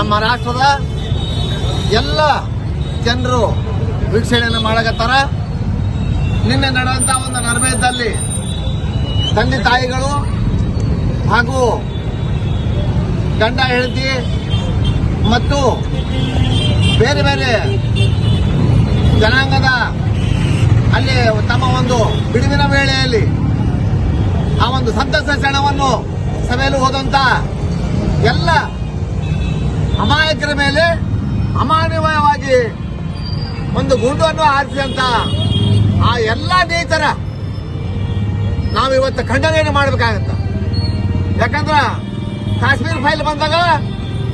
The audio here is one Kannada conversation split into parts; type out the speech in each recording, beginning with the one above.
ನಮ್ಮ ರಾಷ್ಟ್ರದ ಎಲ್ಲ ಜನರು ವೀಕ್ಷಣೆಯನ್ನು ಮಾಡಕತ್ತಾರ. ನಿನ್ನೆ ನಡೆದಂತ ಒಂದು ನರ್ಮೇದಲ್ಲಿ ತಂದೆ ತಾಯಿಗಳು ಹಾಗೂ ಗಂಡ, ಹೆಂಡತಿ ಮತ್ತು ಬೇರೆ ಬೇರೆ ಜನಾಂಗದ ಅಲ್ಲಿ ತಮ್ಮ ಒಂದು ಬಿಡುವಿನ ವೇಳೆಯಲ್ಲಿ ಆ ಒಂದು ಸಂತಸ ಕ್ಷಣವನ್ನು ಸಭೆಯಲ್ಲಿ ಹೋದಂತ ಎಲ್ಲ ಅಮಾಯಕರ ಮೇಲೆ ಅಮಾನವೀಯವಾಗಿ ಒಂದು ಗುಂಡನ್ನು ಹಾರಿಸಿದಂತ ಆ ಎಲ್ಲ ನೇತರ ನಾವಿವತ್ತು ಖಂಡನೆಯನ್ನು ಮಾಡಬೇಕಾಗತ್ತ. ಯಾಕಂದ್ರ ಕಾಶ್ಮೀರ ಫೈಲ್ ಬಂದಾಗ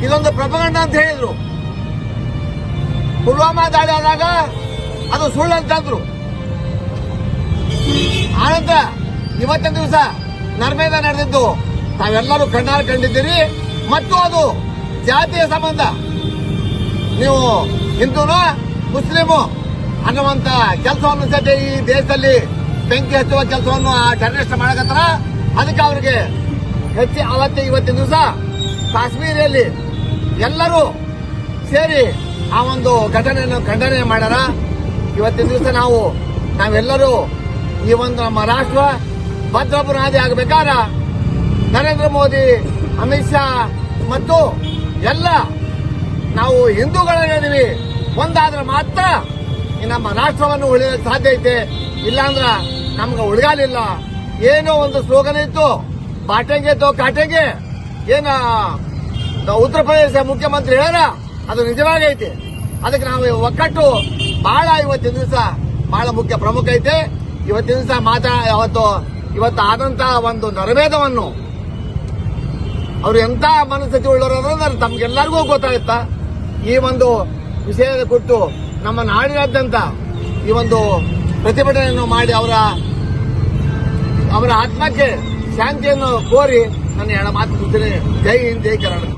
ಇದೊಂದು ಪ್ರಪಗಂಡ ಅಂತ ಹೇಳಿದ್ರು. ಪುಲ್ವಾಮಾ ದಾಳಿ ಆದಾಗ ಅದು ಸುಳ್ಳು ಅಂತಂದ್ರು ಆನಂತರ ಇವತ್ತಿನ ದಿವಸ ನರ್ಮೇದ ನಡೆದಿದ್ದು, ತಾವೆಲ್ಲರೂ ಕಣ್ಣಾರು ಕಂಡಿದ್ದೀರಿ. ಮತ್ತು ಅದು ಜಾತಿಯ ಸಂಬಂಧ. ನೀವು ಹಿಂದೂನು, ಮುಸ್ಲಿಮು ಅನ್ನುವಂತ ಕೆಲಸವನ್ನು ಸದ್ಯ ಈ ದೇಶದಲ್ಲಿ ಬೆಂಕಿ ಹಚ್ಚುವ ಕೆಲಸವನ್ನು ಆ ಟೆರರಿಸ್ಟ್ ಮಾಡಕತ್ತಾರ. ಅದಕ್ಕೆ ಅವರಿಗೆ ಹೆಚ್ಚಿ ಅವತ್ತೆ ಇವತ್ತಿನ ದಿವಸ ಕಾಶ್ಮೀರಿಯಲ್ಲಿ ಎಲ್ಲರೂ ಸೇರಿ ಆ ಒಂದು ಘಟನೆಯನ್ನು ಖಂಡನೆ ಮಾಡ್ಯಾರ. ಇವತ್ತಿನ ದಿವಸ ನಾವು, ನಾವೆಲ್ಲರೂ ಈ ಒಂದು ನಮ್ಮ ರಾಷ್ಟ್ರ ಭದ್ರ ಬುನಾದಿ ಆಗಬೇಕಾರ ನರೇಂದ್ರ ಮೋದಿ, ಅಮಿತ್ ಶಾ ಮತ್ತು ಎಲ್ಲ ನಾವು ಹಿಂದೂಗಳೇನಿದ್ದೀವಿ, ಒಂದಾದ್ರೆ ಮಾತ್ರ ನಮ್ಮ ರಾಷ್ಟ್ರವನ್ನು ಉಳಿಯಲು ಸಾಧ್ಯ ಐತೆ. ಇಲ್ಲಾಂದ್ರ ನಮ್ಗೆ ಉಳಿಗಾಲಿಲ್ಲ. ಏನೋ ಒಂದು ಸ್ಲೋಗನ್ ಇತ್ತು, ಬಾಟೆಗೆ ತೋ ಕಾಟೆಗೆ. ಏನ ಉತ್ತರ ಪ್ರದೇಶ ಮುಖ್ಯಮಂತ್ರಿ ಹೇಳ ಅದು ನಿಜವಾಗೈತೆ ಅದಕ್ಕೆ ನಾವು ಒಕ್ಕಟ್ಟು ಬಹಳ ಇವತ್ತಿನ ದಿವಸ ಬಹಳ ಮುಖ್ಯ ಪ್ರಮುಖ ಐತೆ. ಇವತ್ತಿನ ದಿವಸ ಮಾತಾ, ಅವತ್ತು, ಇವತ್ತು ಆದಂತ ಒಂದು ನರವೇದವನ್ನು ಅವ್ರು ಎಂತ ಮನಸ್ಥಿತಿ ಅನ್ನೋದು ತಮ್ಗೆಲ್ಲರಿಗೂ ಗೊತ್ತಾಗುತ್ತ? ಈ ಒಂದು ವಿಷಯದ ಕುರಿತು ನಮ್ಮ ನಾಡಿನಾದ್ಯಂತ ಈ ಒಂದು ಪ್ರತಿಭಟನೆಯನ್ನು ಮಾಡಿ ಅವರ ಅವರ ಆತ್ಮಕ್ಕೆ ಶಾಂತಿಯನ್ನು ಕೋರಿ ನನ್ನ ಮಾತು ಮುಗಿಸ್ತೇನೆ ಜೈ ಹಿಂದ್, ಜೈ ಕರ್ನಾಟಕ.